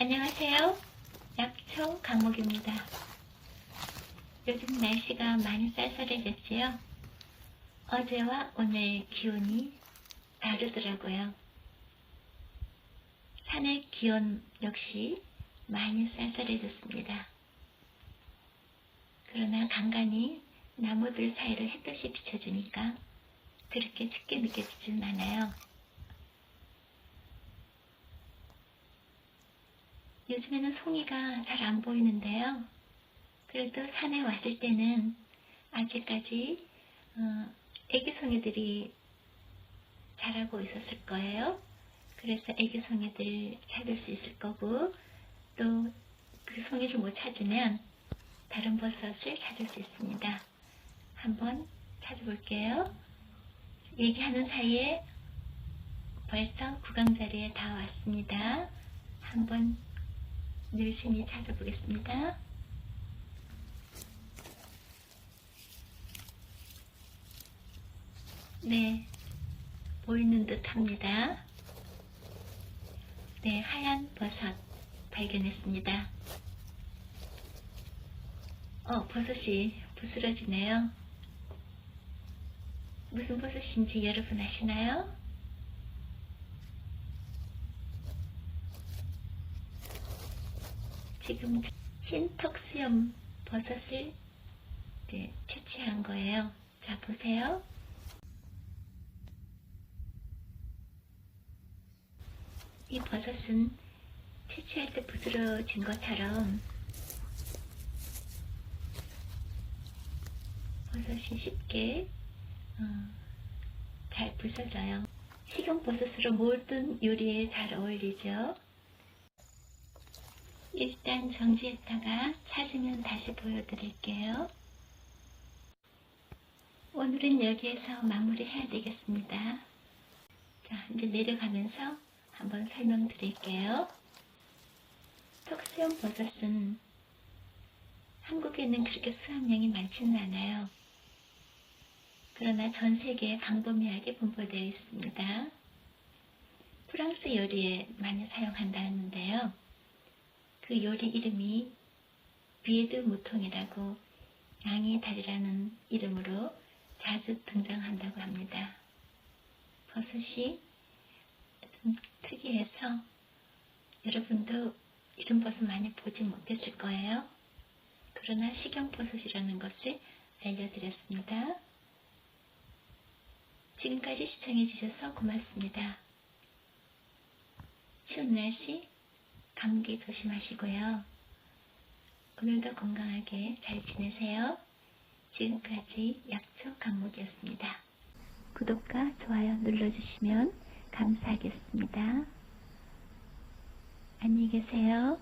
안녕하세요. 약초 강목입니다. 요즘 날씨가 많이 쌀쌀해졌지요? 어제와 오늘 기온이 다르더라고요. 산의 기온 역시 많이 쌀쌀해졌습니다. 그러나 간간히 나무들 사이로 햇볕이 비춰주니까 그렇게 춥게 느껴지진 않아요. 요즘에는 송이가 잘 안 보이는데요. 그래도 산에 왔을 때는 아직까지 어, 애기 송이들이 자라고 있었을 거예요. 그래서 애기 송이들 찾을 수 있을 거고 또 그 송이를 못 찾으면 다른 버섯을 찾을 수 있습니다. 한번 찾아볼게요. 얘기하는 사이에 벌써 구강 자리에 다 왔습니다. 한번 열심히 찾아보겠습니다. 네, 보이는 듯 합니다. 네, 하얀 버섯 발견했습니다. 어, 버섯이 부스러지네요. 무슨 버섯인지 여러분 아시나요? 지금 흰 턱수염 버섯을 네, 채취한 거예요. 자, 보세요. 이 버섯은 채취할 때 부스러진 것처럼 버섯이 쉽게 어, 잘 부서져요. 식용 버섯으로 모든 요리에 잘 어울리죠. 일단 정지했다가 찾으면 다시 보여드릴게요. 오늘은 여기에서 마무리해야 되겠습니다. 자, 이제 내려가면서 한번 설명드릴게요. 턱수염 버섯은 한국에는 그렇게 수확량이 많지는 않아요. 그러나 전 세계에 광범위하게 분포되어 있습니다. 프랑스 요리에 많이 사용한다는데요. 그 요리 이름이 비에드 무통이라고 양이 다리라는 이름으로 자주 등장한다고 합니다. 버섯이 좀 특이해서 여러분도 이런 버섯 많이 보지 못했을 거예요. 그러나 식용버섯이라는 것을 알려드렸습니다. 지금까지 시청해주셔서 고맙습니다. 추운 날씨 감기 조심하시고요. 오늘도 건강하게 잘 지내세요. 지금까지 약초 강목이었습니다. 구독과 좋아요 눌러주시면 감사하겠습니다. 안녕히 계세요.